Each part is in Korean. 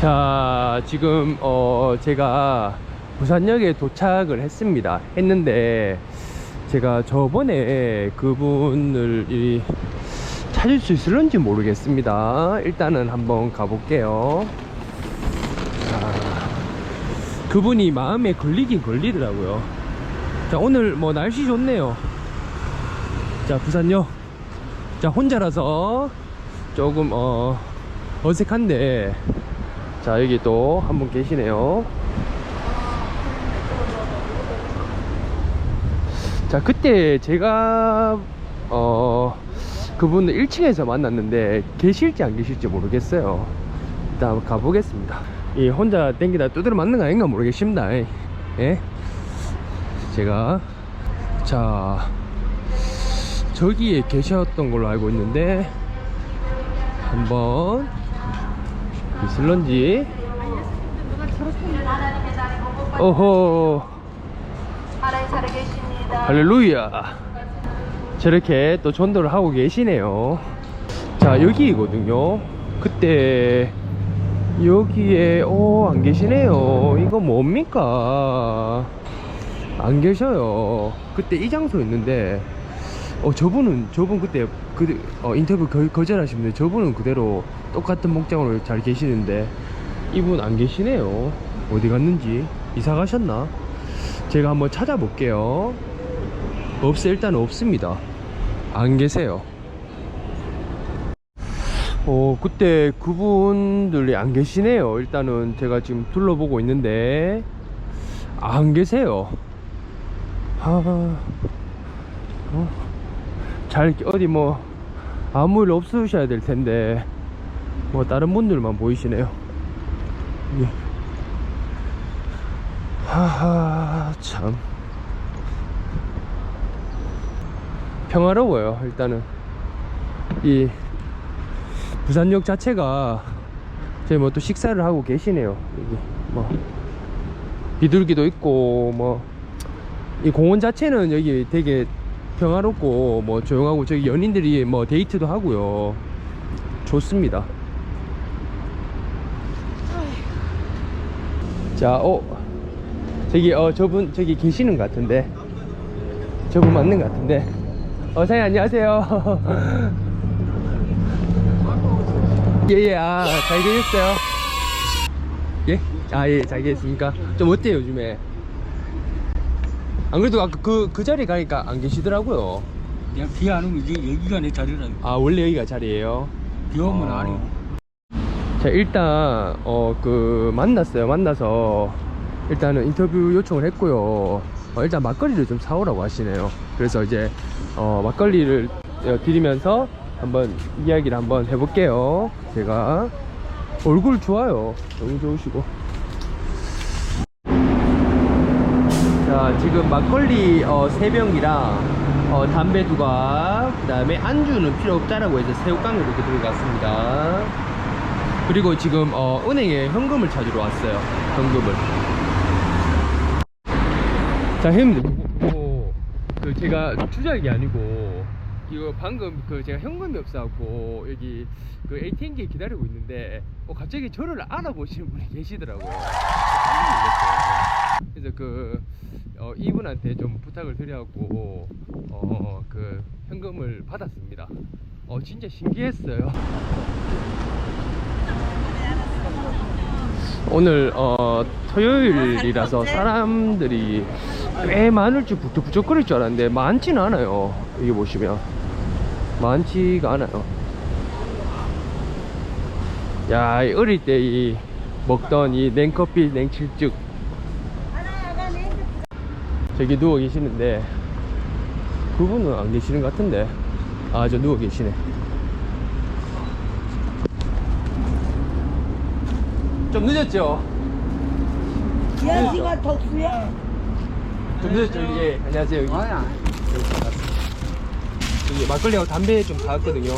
자, 지금 어 제가 부산역에 도착을 했습니다. 했는데 제가 저번에 그분을 이 찾을 수 있을런지 모르겠습니다. 일단은 한번 가볼게요. 자, 그분이 마음에 걸리긴 걸리더라고요. 자, 오늘 뭐 날씨 좋네요. 자, 부산역. 자, 혼자라서 조금 어 어색한데 자 여기 또 한 분 계시네요. 자 그때 제가 어 그분을 1층에서 만났는데 계실지 안 계실지 모르겠어요. 일단 가보겠습니다. 이 혼자 땡기다 두드려 맞는 거 아닌가 모르겠습니다. 예? 제가 자 저기에 계셨던 걸로 알고 있는데 한번 있을런지. 오호. 할렐루야. 저렇게 또 전도를 하고 계시네요. 자 여기거든요. 그때 여기에 오 안 계시네요. 이거 뭡니까? 안 계셔요. 그때 이 장소였는데 어 저분은 저분 그때 그 어, 인터뷰 거, 거절하시는데 저분은 그대로 똑같은 목장으로 잘 계시는데 이분 안 계시네요. 어디 갔는지 이사 가셨나? 제가 한번 찾아볼게요. 없어 일단 없습니다. 안 계세요. 어 그때 그분들이 안 계시네요. 일단은 제가 지금 둘러보고 있는데 안 계세요. 하... 어? 잘 어디 뭐 아무 일 없으셔야 될 텐데 뭐 다른 분들만 보이시네요. 예. 하하 참. 평화로워요 일단은. 이 부산역 자체가 저희 뭐 또 식사를 하고 계시네요. 여기 뭐 비둘기도 있고 뭐 이 공원 자체는 여기 되게 평화롭고 뭐 조용하고 저기 연인들이 뭐 데이트도 하고요 좋습니다 자, 어, 저기, 어, 저분, 저기 계시는 것 같은데. 저분 맞는 것 같은데. 어, 사장님, 안녕하세요. 예, 예, 아, 잘 계셨어요? 예? 아, 예, 잘 계셨습니까? 좀 어때요, 요즘에? 안 그래도 아까 그, 그 자리에 가니까 안 계시더라고요. 그냥 비 안 오면 이제 여기가 내 자리라. 아, 원래 여기가 자리예요 비 오면 어. 안 해. 자 일단 어 그 만났어요 만나서 일단은 인터뷰 요청을 했고요 어, 일단 막걸리를 좀 사오라고 하시네요 그래서 이제 어 막걸리를 어, 드리면서 한번 이야기를 한번 해볼게요 제가 얼굴 좋아요 너무 좋으시고 자 지금 막걸리 어, 3병이랑 어, 담배 두갑 그 다음에 안주는 필요 없다라고 해서 새우깡을 이렇게 들어갔습니다 그리고 지금 어, 은행에 현금을 찾으러 왔어요. 현금을. 자, 형님들, 뭐, 그 제가 주작이 아니고 이거 방금 그 제가 현금이 없어갖고 여기 그 ATM기에 기다리고 있는데 어, 갑자기 저를 알아보시는 분이 계시더라고요. 그래서 그 어, 이분한테 좀 부탁을 드려갖고 어, 그 현금을 받았습니다. 어, 진짜 신기했어요. 오늘 어 토요일이라서 사람들이 꽤 많을 줄 부쩍부쩍거릴 줄 알았는데 많지는 않아요 여기 보시면 많지가 않아요 야이 어릴 때 이 먹던 이 냉커피 냉칠죽 저기 누워 계시는데 그분은 안 계시는 것 같은데 아 저 누워 계시네 좀 늦었죠? 여기가 독수야? 좀 늦었죠? 예, 안녕하세요. 여기. 아야. 여기 막걸리하고 담배 좀 사왔거든요.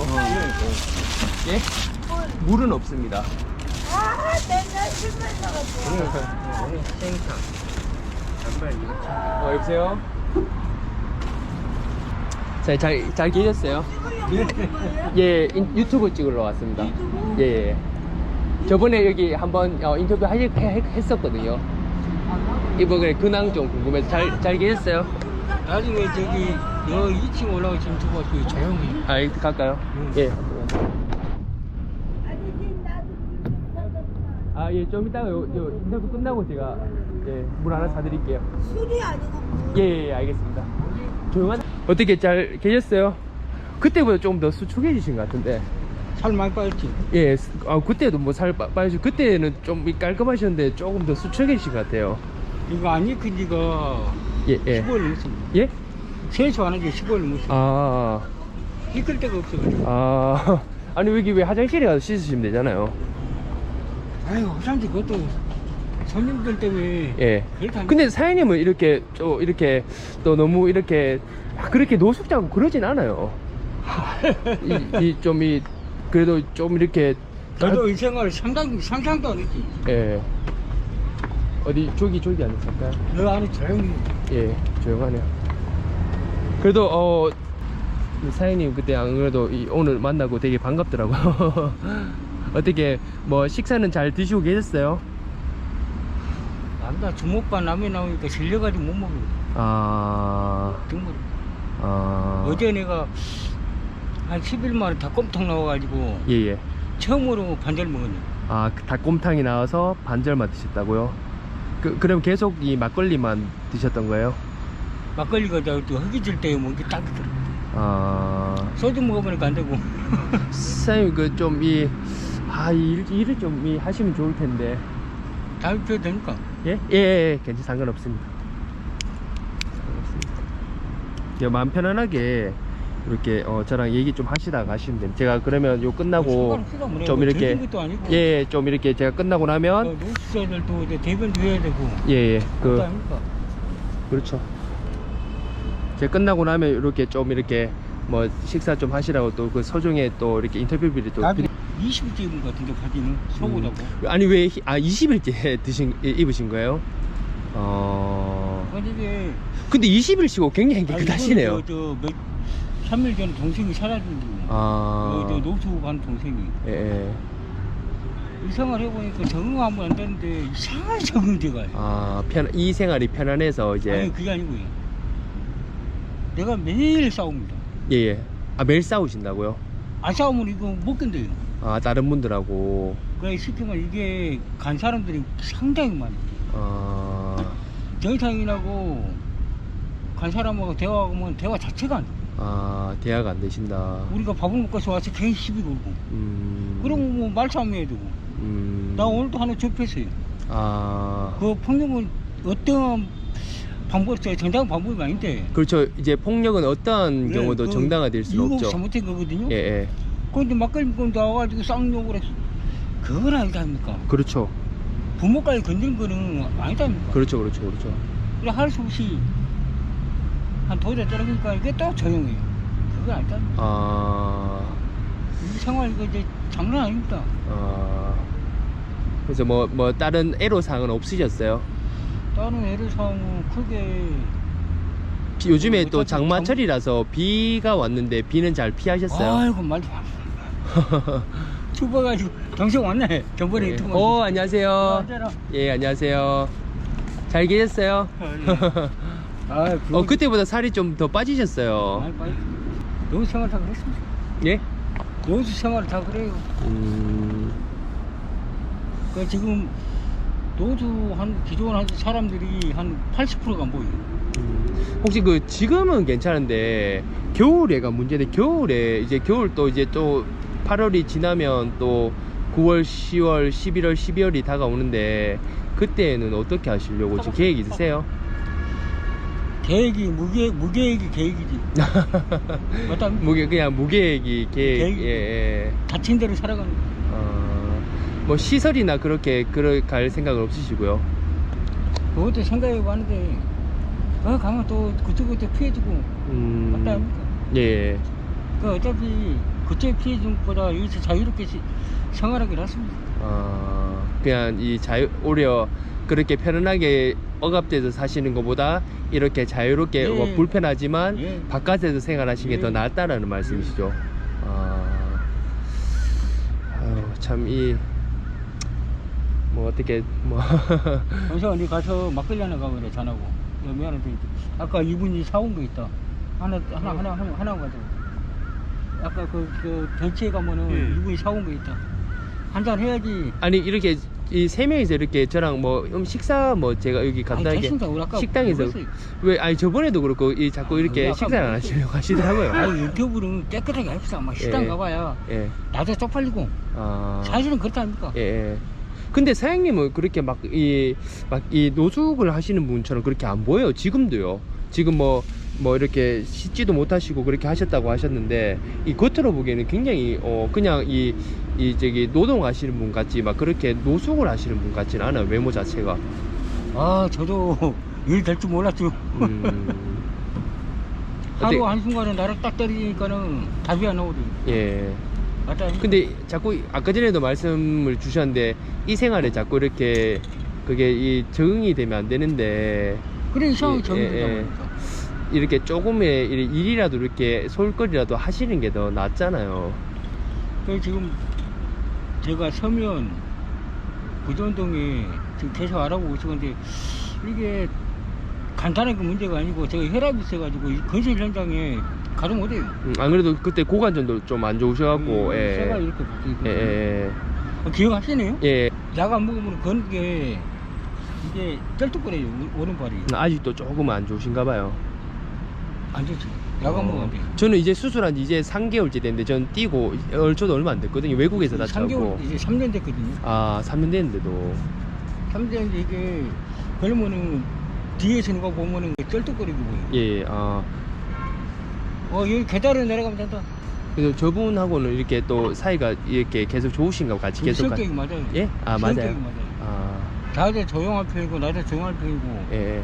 예? 물은 없습니다. 아, 맨날 술 마셔가지고. 생탕. 어, 여보세요? 자, 잘, 잘 계셨어요? 예, 인- 유튜브 찍으러 왔습니다. 예, 예. 저번에 여기 한번 어, 인터뷰 하, 해- 했었거든요. 이번에 근황 좀 궁금해서 잘, 잘 계셨어요? 나중에 저기 여 2층 올라오시면 두고 그 조용히. 아, 이렇게 갈까요? 응. 예. 아, 예, 좀 이따가 요, 요 인터뷰 끝나고 제가 예, 물 하나 사드릴게요. 술이 아니고 물. 예, 예, 예, 알겠습니다. 조용한. 어떻게 잘 계셨어요? 그때보다 조금 더 수축해지신 것 같은데. 살 많이 빠졌지. 예, 스- 아, 그때도 뭐 살 빠지고, 그때는 좀 깔끔하셨는데 조금 더 수축해지신 것 같아요. 이거 안 익힌 지가 예, 예. 15일 넘었습니다. 예? 세수 안 한지 15일 넘었어요. 아, 익을 데가 없어가지고. 아. 아니, 여기 왜 화장실에 가서 씻으시면 되잖아요. 아유, 화장실 그것도 손님들 때문에. 예. 그렇다. 근데 사장님은 이렇게 좀 이렇게 또 너무 이렇게 아, 그렇게 노숙자고 그러진 않아요. 이좀이 그래도 좀 이렇게 저도 이 생활을 상당히 상상도 안 했지. 예 어디 저기 저기 앉았을까요? 너 안에 조용히. 예 조용하네요. 그래도 어 사장님 그때 안 그래도 이 오늘 만나고 되게 반갑더라고요. 어떻게 뭐 식사는 잘 드시고 계셨어요? 안다 주먹밥 라면 나오니까 질려가지고 못 먹어. 아, 정말. 아, 어제 내가 한 10일 만에 닭곰탕 나와가지고 예 예. 처음으로 반절 먹었네. 아, 그 닭곰탕이 나와서 반절만 드셨다고요? 그, 그럼 계속 이 막걸리만 드셨던 거예요? 막걸리가 저, 저 허기질 때 먹기 딱 들어. 아, 소주 먹어보니까 안 되고. 사장님, 그 좀 이, 아, 이 일, 일을 좀 이, 하시면 좋을 텐데. 다음 주에 되니까. 예? 예, 예, 괜찮, 상관없습니다. 상관없습니다. 예, 마음 편안하게 이렇게 어, 저랑 얘기 좀 하시다가 가시면 됩니다. 제가 그러면 요 끝나고 뭐. 좀 이렇게, 아니고. 예, 좀 이렇게 제가 끝나고 나면, 노숙자들도 이제 대변도 해야 되고. 예, 예, 그, 아닙니까? 그렇죠. 제가 끝나고 나면 이렇게 좀 이렇게 뭐 식사 좀 하시라고 또 그 서중에 또 이렇게 인터뷰비를 또 드리... 20일 찍은 것 같은데 바지는 속옷하고. 음. 아니 왜 아 20일째 드신 이- 입으신 거예요? 어 근데 이게 근데 20일 쉬고 굉장히 아, 깨끗하시네요. 이거는 저, 저 몇, 3일 전에 동생이 사라진 거. 아저 노수 간 동생이. 예, 예. 이 생활 해보니까 적응하면 안 되는데 이상하게 적응돼가요. 아 편 이 생활이 편안해서 이제 아니 그게 아니고요. 내가 매일 싸웁니다. 예 예. 아 매일 싸우신다고요? 안 싸우면 이거 못 견뎌요. 아 다른 분들하고 그래 시키면 이게 간 사람들이 상당히 많아요. 아 정상인하고 간 사람하고 대화하면 대화 자체가 안 돼. 아, 대화가 안 되신다. 우리가 밥을 먹고서 와서 괜히 시비 걸고. 음. 그러면 뭐 말싸움 해야 되고. 음. 나 오늘도 하나 접했어요. 아. 그 폭력은 어떤 방법, 정당 방법이 아닌데. 그렇죠. 이제 폭력은 어떤 네, 경우도 그 정당화될 수는 없죠. 잘못된 거거든요. 예, 예. 그런데 막걸리 먹고 나와가지고 쌍욕을 했어. 그건 아니다니까. 그렇죠. 부모까지 건드린 거는 아니다니까. 그렇죠, 그렇죠, 그렇죠. 그래 할수 없이 한 도저히 떨어지니까 이게 또 조용해요. 그건 아니다니까. 아, 이 생활 이거 이제 장난 아닙니다. 아. 그래서 뭐, 뭐, 다른 애로사항은 없으셨어요? 다른 애를 사면 크게 비- 요즘에 뭐또 장마철이라서 비가 왔는데 비는 잘 피하셨어요? 아이고 말도 마. 추워가지고 정신 왔네. 저번에 예. 유튜브. 오, 안녕하세요. 앉아라. 예, 안녕하세요. 잘 계셨어요? 아, 어, 그때보다 살이 좀 더 빠지셨어요. 노수 생활 다 그랬습니다. 예? 노수 생활 다 그래요. 음, 그 지금 노수 한 기존 한 사람들이 한 80%가 안 보여요. 음. 혹시 그 지금은 괜찮은데 겨울에가 문제인데 겨울에 이제 겨울 또 이제 또 8월이 지나면 또 9월, 10월, 11월, 12월이 다가오는데 그때는 어떻게 하시려고 지금 계획 있으세요? 계획이 무계 무계획이 계획이지. 맞다. 무계 그냥 무계획이 계획 계획. 예, 예. 다친 대로 살아가는 거. 어, 뭐 시설이나 그렇게 그럴 갈 생각은 없으시고요. 그것도 생각해 봤는데 어 가면 또 그쪽에 또 피해주고 음, 맞다 아닙니까? 예. 그 어차피 그쪽에 피해준 것보다 여기서 자유롭게 시- 생활하기 낫습니다. 어, 그냥 이 자유 오히려 그렇게 편안하게 억압돼서 사시는 것보다 이렇게 자유롭게 예. 뭐 불편하지만 예. 바깥에서 생활하시는 게 예. 더 낫다라는 말씀이시죠. 아, 참이 뭐 어떻게 뭐 그래서 어디 가서 막걸리 하나 가고 그래 전하고 야, 미안한데 아까 이분이 사온 거 있다 하나 하나 하나 하나 하나 가져 아까 그, 그 벤치에 가면은 예. 이분이 사온 거 있다 한 잔 해야지 아니 이렇게 이 세 명이서 이렇게 저랑 뭐 음, 식사 뭐 제가 여기 간단하게 됐습니다. 우리 아까 식당에서 먹었어요. 왜 아니 저번에도 그렇고 이 자꾸 아, 이렇게 아까 식사를 안 먹었어요. 하시려고 하시더라고요. 아니 인터뷰는 깨끗하게 합시다 막 식당 예. 가봐야 예. 나도 쪽팔리고 아. 사실은 그렇다 아닙니까 예, 예. 근데 사장님은 그렇게 막 이 막 이 노숙을 하시는 분처럼 그렇게 안 보여요. 지금도요. 지금 뭐뭐 이렇게 씻지도 못하시고 그렇게 하셨다고 하셨는데 이 겉으로 보기에는 굉장히 어 그냥 이 이 저기 노동하시는 분 같지 막 그렇게 노숙을 하시는 분 같지는 않아요 외모 자체가. 아 저도 일 될 줄 몰랐죠 음. 하루 한순간에 나를 딱 때리니까는 답이 안 나오더니 예. 맞다 근데 자꾸 아까 전에도 말씀을 주셨는데 이 생활에 자꾸 이렇게 그게 이 적응이 되면 안 되는데 그래 이상하게 예, 예, 예. 된다 이렇게 조금의 일- 일이라도 이렇게 솔거리라도 하시는 게 더 낫잖아요. 그 지금 제가 서면 부전동에 지금 계속 알아보고 있었는데 이게 간단한 그 문제가 아니고 제가 혈압이 있어가지고 이 건설 현장에 가동 못해요. 음, 안 그래도 그때 고관전도 좀 안 좋으셔갖고, 음, 예. 쇠가 이렇게 붙어있거든요. 예, 어, 기억하시네요? 예, 예. 약안 먹으면 그런 게 이게 쩔뚝거려요 오- 오른발이 아직도 조금 안 좋으신가 봐요. 안 좋지 약안 먹으면 안 돼. 저는 이제 수술한 지 이제 3개월째 됐는데 전 뛰고 얼추도 얼마 안 됐거든요. 외국에서 3개월 다쳤고. 이제 3년 됐거든요. 아, 3년 됐는데도. 3년 됐는데 이게 그러면은 뒤에서 누가 보면은 쩔뚝거리고 보여요. 예, 예, 아. 어 여기 계단을 내려가면 된다. 그래서 저분하고는 이렇게 또 사이가 이렇게 계속 좋으신가 봐, 같이 계속. 가- 성격이 맞아요. 예? 아, 성격이 맞아요. 맞아요. 아, 나도 조용한 편이고 나도 조용한 편이고 예, 예.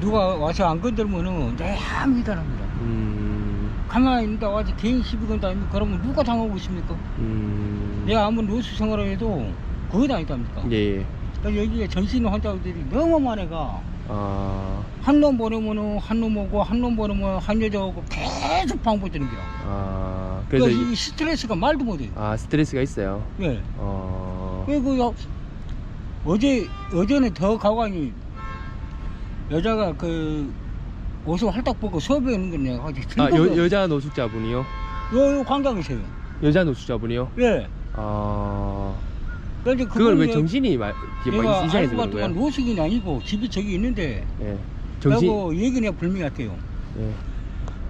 누가 와서 안 건들면은 내가 미단합니다. 음, 가만히 있다 와서 개인 시비 건다 아니면 그러면 누가 당하고 있습니까? 음. 내가 아무리 노수 생활을 해도 그거 다니답니까? 예, 예. 그러니까 여기에 전신 환자들이 너무 많아가 아, 한놈 보내면은 한놈 오고 한놈 보내면 한 여자 오고 계속 방법되는 거야. 아, 그래서 그러니까 이, 이 스트레스가 말도 못해. 아 스트레스가 있어요. 예. 어, 그리고 여- 어제 어제는 더 가관이 여자가 그 옷을 활딱 벗고 수업에 있는 아직 아 여, 여자 노숙자분이요? 요, 요 관광이세요. 여자 노숙자분이요? 예. 아, 그런데 그걸 왜 정신이 말 이게 막 그런 봤더니 거야? 노숙이 아니고 집이 저기 있는데 예, 정신. 그리고 얘기는 불미 같아요. 예.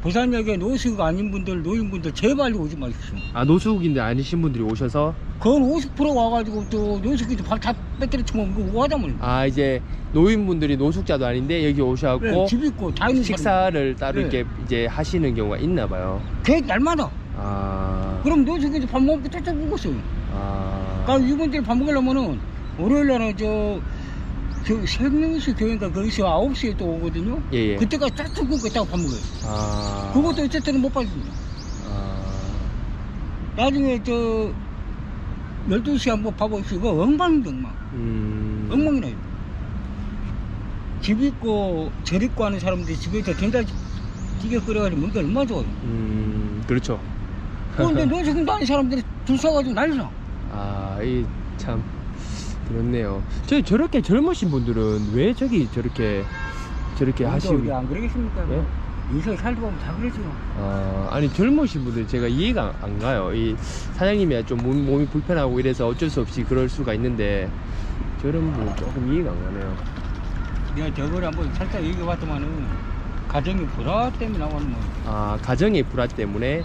부산역에 노숙 아닌 분들 노인분들 제발 오지 마십시오. 아 노숙인데 아니신 분들이 오셔서 그건 50% 와가지고 또 노숙이 밥다 뺏기려 치면 그거 하자면 아 이제 노인분들이 노숙자도 아닌데 여기 오셔갖고 네, 집 있고 다 있는 사람 식사를 따로 네. 이렇게 이제 하시는 경우가 있나 봐요. 걔 날마다 아, 그럼 노숙에서 밥 먹고 쫓아 먹었어요 아, 그러니까 이분들이 밥 먹으려면은 월요일 날은 저, 저 생명시 교회인가 거기서 9시에 또 오거든요? 예, 예. 그때까지 쫙쫙 굶고 있다가 밥 먹어요. 아, 그것도 어쨌든 못 받습니다. 아, 나중에 저 12시에 한번 밥 없이 이거 엉망인데 엉망. 음, 엉망이나요. 집 있고 절 있고 하는 사람들이 집에서 된장찌개 끓여가지고 게 얼마나 좋아요. 음, 그렇죠. 그런데 노숙인도 아닌 사람들이 줄 서가지고 난리나 아, 이참 그렇네요. 저 저렇게 젊으신 분들은 왜 저기 저렇게 저렇게 하시고? 안 그러겠습니까? 예? 인생 살다 보면 다 그러죠. 아, 아니 젊으신 분들 제가 이해가 안 가요. 이 사장님이 좀 몸, 몸이 불편하고 이래서 어쩔 수 없이 그럴 수가 있는데 저런 분은 조금 이해가 안 가네요. 내가 저번에 한번 살짝 얘기해 봤더만은 가정의 불화 때문에 나오는 뭐. 아, 가정의 불화 때문에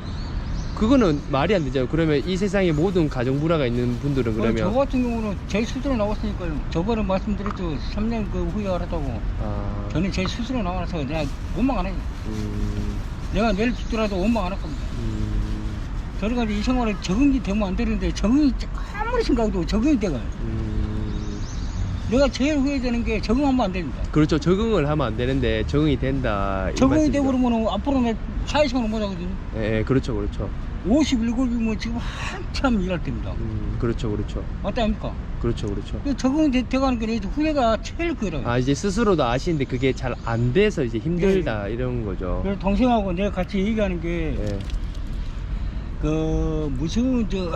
그거는 말이 안 되죠. 그러면 이 세상에 모든 가정 불화가 있는 분들은 저 그러면 같은 경우는 제 스스로 나왔으니까요. 저번에 말씀드렸죠. 3년 그 후에 알았다고. 아, 저는 제 스스로 나와서 내가 원망 안 해요. 음, 내가 내일 죽더라도 원망 안 할 겁니다. 음, 저래가 이 생활에 적응이 되면 안 되는데 적응이 아무리 생각해도 적응이 돼가요. 음. 내가 제일 후회되는 게 적응하면 안 됩니다. 그렇죠. 적응을 하면 안 되는데 적응이 된다. 이 적응이 말씀이죠. 되고 그러면 앞으로 내 사회생활을 못 하거든요. 예, 예, 그렇죠, 그렇죠. 57이면 지금 한참 일할 때입니다. 음, 그렇죠, 그렇죠, 맞다 아닙니까? 그렇죠, 그렇죠. 그 적응이 돼, 돼가는 게 이제 후회가 제일 그래요. 아 이제 스스로도 아시는데 그게 잘 안 돼서 이제 힘들다 이런 거죠. 그래서 동생하고 내가 같이 얘기하는 게, 예. 그, 무슨, 저,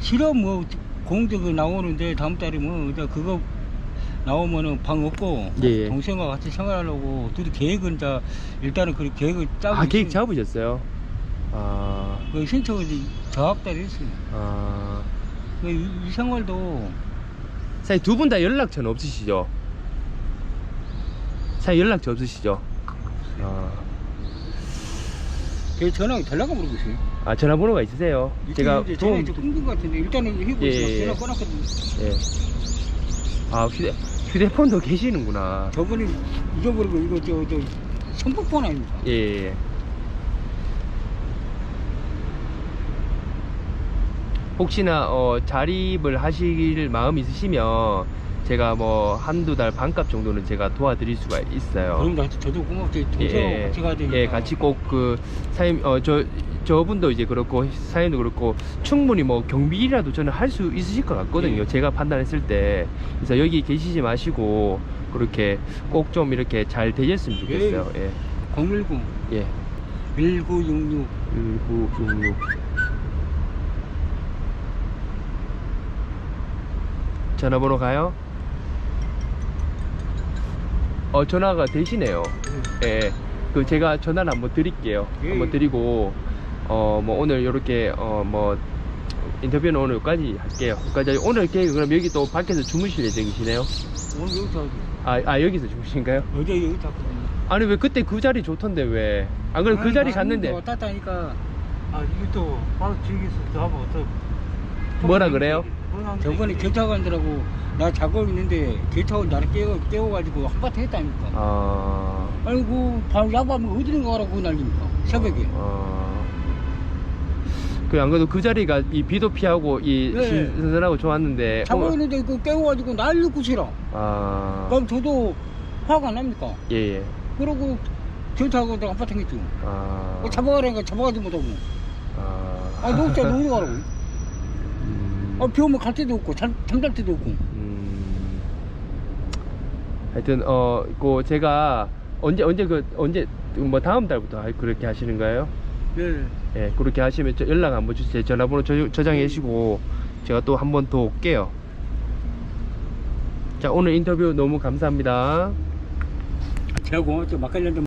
실험 뭐, 공덕이 나오는데 다음 달이면 이제 그거 나오면은 방 없고 예, 예. 동생과 같이 생활하려고 둘이 계획은 자 일단은 그 계획을 짜고 아 계획. 잡으셨어요? 아, 그 이제 저학달에 했어요. 아. 그 이, 이 생활도 사장님 두 분 다 연락처는 없으시죠? 사장님 연락처 없으시죠? 아, 제 전화가 전화가 모르겠어요. 아 전화번호가 있으세요? 제가 이제 도움 전화 좀 끊긴 것 같은데 일단은 해고 예, 있어 예. 전화 끊었거든요. 예. 아 휴대 휴대폰도 계시는구나. 저번에 잊어버리고 이거 저저 선풍폰 아닙니까? 예, 예. 혹시나 어, 자립을 하실 마음 있으시면 제가 뭐 한두 달 반값 정도는 제가 도와드릴 수가 있어요. 그럼 나한테 저도 고맙게 도서 예, 같이 가야 되니까. 예, 같이 꼭 그 사임 어저 저분도 이제 그렇고 사임도 그렇고 충분히 뭐 경비라도 저는 할 수 있으실 것 같거든요. 예. 제가 판단했을 때 그래서 여기 계시지 마시고 그렇게 꼭 좀 이렇게 잘 되셨으면 좋겠어요. 예, 010 예, 1966 1966 전화번호 가요? 어 전화가 되시네요. 예, 그 제가 전화를 한번 드릴게요. 예. 한번 드리고 어 뭐 오늘 이렇게 어 뭐 인터뷰는 오늘 여기까지 할게요. 여기까지 오늘 계획 그럼 여기 또 밖에서 주무실 예정이시네요? 오늘 여기서 하지. 아, 아 여기서 주무신가요? 어제 여기 탔거든요. 아니 왜 그때 그 자리 좋던데 왜? 안 그럼 그 자리 갔는데 왔다 갔다 하니까 아 이게 또 바로 즐기서 또 뭐라 그래요? 저번에 기차 간다라고 나 자고 있는데 기차가 나를 깨워, 깨워가지고 한바탕 했다니까. 아, 아이고, 바로 야밤에 어디로 가라고 난립니까? 새벽에. 어. 그안 그래도 그 자리가 이 비도 피하고 이 네. 신선하고 좋았는데 자고 오늘- 있는데 그 깨워가지고 난리고 싫어. 아, 그럼 저도 화가 납니까? 예, 예. 그러고 기차하고 내가 한바탕 했죠. 아, 어, 잡아가라니까 잡아가지 못하고. 아, 아, 너 진짜 어디 가라고? 음, 아, 비 오면 갈 데도 없고, 잠, 잠잘 데도 없고. 음. 하여튼 어, 그 제가 언제 언제 그 언제 뭐 다음 달부터 할- 그렇게 하시는 거예요? 네. 예, 그렇게 하시면 저 연락 한번 주세요. 전화번호 저, 저장해 주시고 제가 또 한 번 더 올게요. 자, 오늘 인터뷰 너무 감사합니다. 제가 고맙죠. 막걸리 한잔